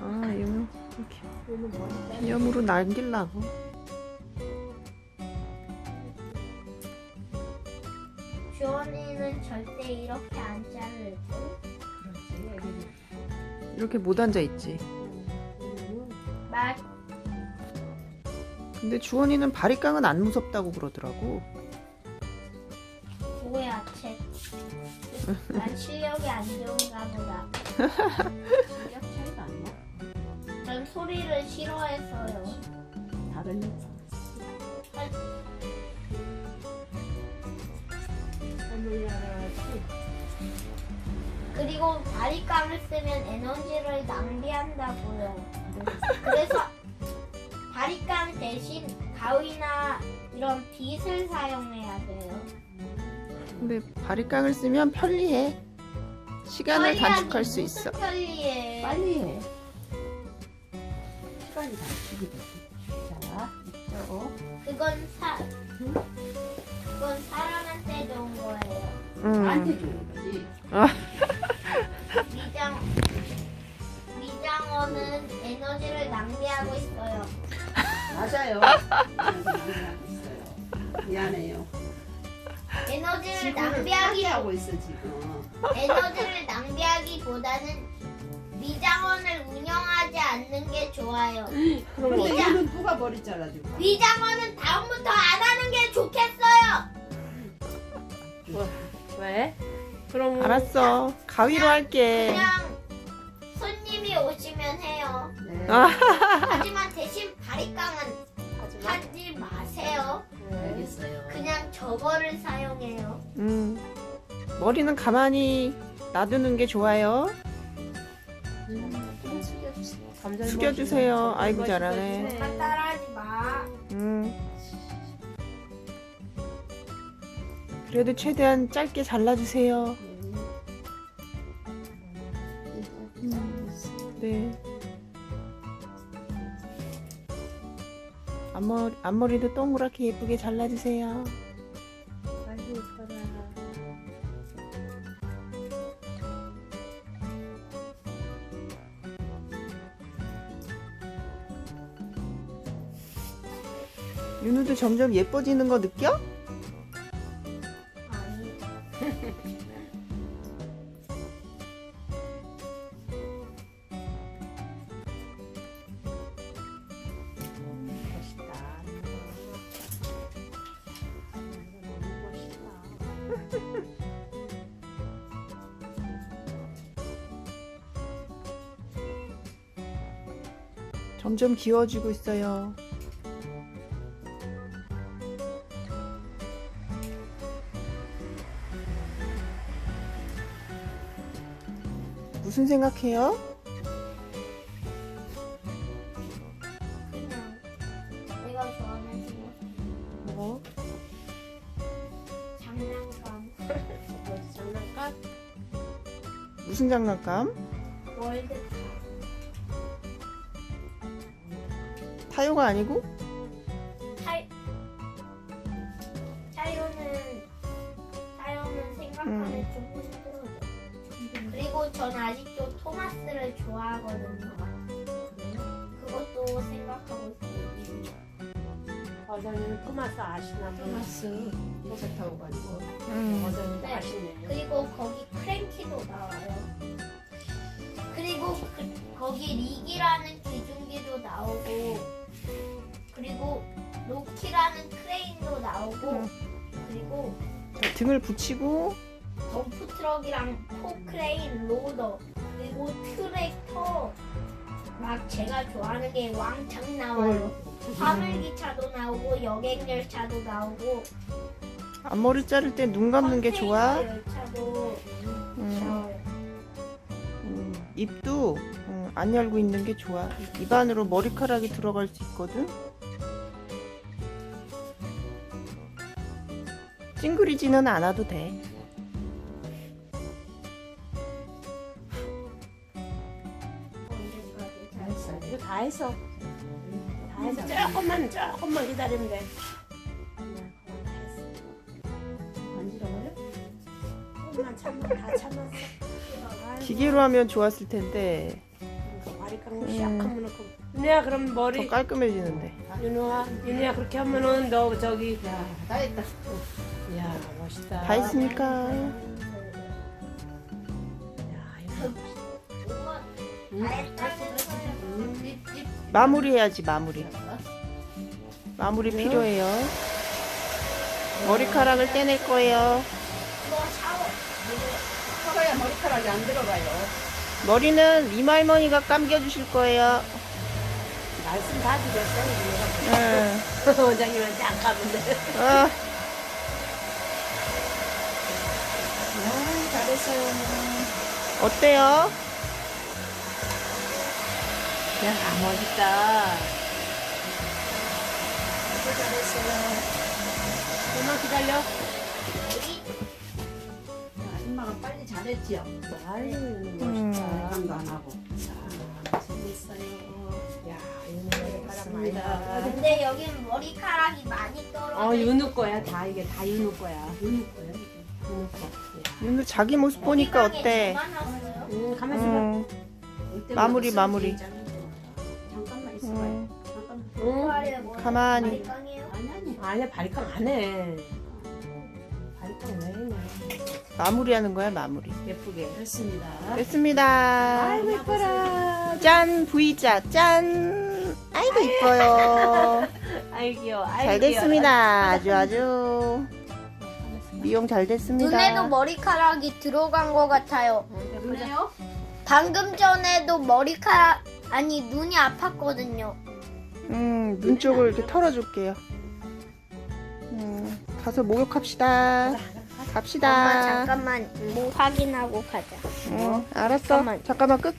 아, 이거 이렇게 기념으로 남기려고. 주원이는 절대 이렇게 안 애들이 이렇게 못 앉아 있지. 말 근데 주원이는 바리깡은 안 무섭다고 그러더라고. 뭐야 쟤. 난 실력이 안 좋은가 보다. 실력 소리를 싫어해서요. 다른 애 어머니야지 그리고 바리깡을 쓰면 에너지를 낭비한다고요. 그래서 바리깡 대신 가위나 이런 빗을 사용해야 돼요. 근데 바리깡을 쓰면 편리해. 시간을 단축할 수 있어. 편리해. 빨리 해 시간이 다 죽이거든 자 이쪽 그건 사 그건 사람한테 좋은 거예요. 나한테 응. 주는 거지 미장 미장어는 에너지를 낭비하고 있어요. 맞아요 미안해요 에너지를 지구를 낭비하기 하고 있어 지금 에너지를 낭비하기보다는 미장원을 운영하지 않는 게 좋아요. 근데 미장 얘는 누가 머리 잘라주고 미장원은 다음부터 안 하는 게 좋겠어요. 왜? 그럼 알았어. 가위로 할게. 그냥 손님이 오시면 해요. 네. 아. 하지만 대신 바리깡은 하지 마세요. 알겠어요 그냥 저거를 사용해요. 음. 머리는 가만히 놔두는 게 좋아요. 좀 숙여주세요. 숙여주세요. 아이고, 잘하네. 엄마 따라하지 마. 음. 그래도 최대한 짧게 잘라주세요. 네. 앞머리, 앞머리도 동그랗게 예쁘게 잘라주세요. 윤우도 점점 예뻐지는 거 느껴? 아니. 멋있다 점점 귀여워지고 있어요. 무슨 생각해요? 그냥 내가 좋아하는 거 뭐? 장난감 뭐지 장난감? 무슨 장난감? 월드 타요가 아니고? 타이 타이로는 타이로는 생각하면 음. 좀 힘들어져. 그리고 전 아직도 토마스를 좋아하거든요. 그것도 생각하고 있어요. 어머니는 토마스 아시나 보네. 토마스 회사 타고 가지고 음. 어머니도 네. 아시네. 그리고 거기 크랭키도 나와요. 그리고 그, 거기 릭이라는 기중기도 나오고 그리고 로키라는 크레인도 나오고 음. 그리고 자, 등을 붙이고 덤프 트럭이랑 포크레인 로더 그리고 트랙터 막 제가 좋아하는 게 왕창 나와요. 화물기차도 나오고 여객열차도 나오고 앞머리 자를 때 눈 감는 게 좋아. 컨테이너 열차도 음, 나와요. 음, 입도 음, 안 열고 있는 게 좋아. 입 안으로 머리카락이 들어갈 수 있거든. 찡그리지는 않아도 돼. 다 했어. 다 했어. 조금만 조금만 기다리면 돼. 간지러워요? 조금만 참아 다 참았어. 기계로 하면 좋았을 텐데. 샥그 윤희야 그럼 더 머리 깔끔해지는데. 윤희야 윤희야 그렇게 하면은 너 저기 야, 다 했다. 야 멋있다 다 했으니까. 야, 이거. 마무리해야지 마무리. 마무리 필요해요. 머리카락을 떼낼 거예요. 털어야 머리카락이 안 들어가요. 머리는 이말머니가 감겨주실 거예요. 말씀 다 드렸어 응. 원장님한테 안 가면 돼 아, 야, 잘했어요. 어때요? 야 멋있다 조금만 기다려 아줌마가 빨리 잘했지요. 아유 음. 멋있다 감도 안 하고. 재밌어요 야 윤희 머리카락 많이 나 근데 여긴 머리카락이 많이 떨어져. 어 윤우 거야 다 이게 다 윤우 거야 눈이 거야. 윤우 거 야. 윤우 자기 모습 보니까 어때? 음, 가만히 있어봐 응. 마무리, 마무리. 응. 가만히. 아니. 아니야 바리깡 안 해 바리깡 왜 했냐 마무리 하는 거야 마무리. 예쁘게 됐습니다. 됐습니다. 아이고 예뻐라 짠 V자 짠. 아이고 이뻐요. 아이 귀여워 아이 잘 됐습니다. 아주 아주 미용 잘 됐습니다. 눈에도 머리카락이 들어간 것 같아요. 그래요? 방금 전에도 머리카락 아니 눈이 아팠거든요. 음, 눈 쪽을 이렇게 털어줄게요. 음, 가서 목욕합시다. 갑시다. 엄마 잠깐만 뭐 확인하고 가자. 응, 알았어. 잠깐만. 잠깐만 끌게.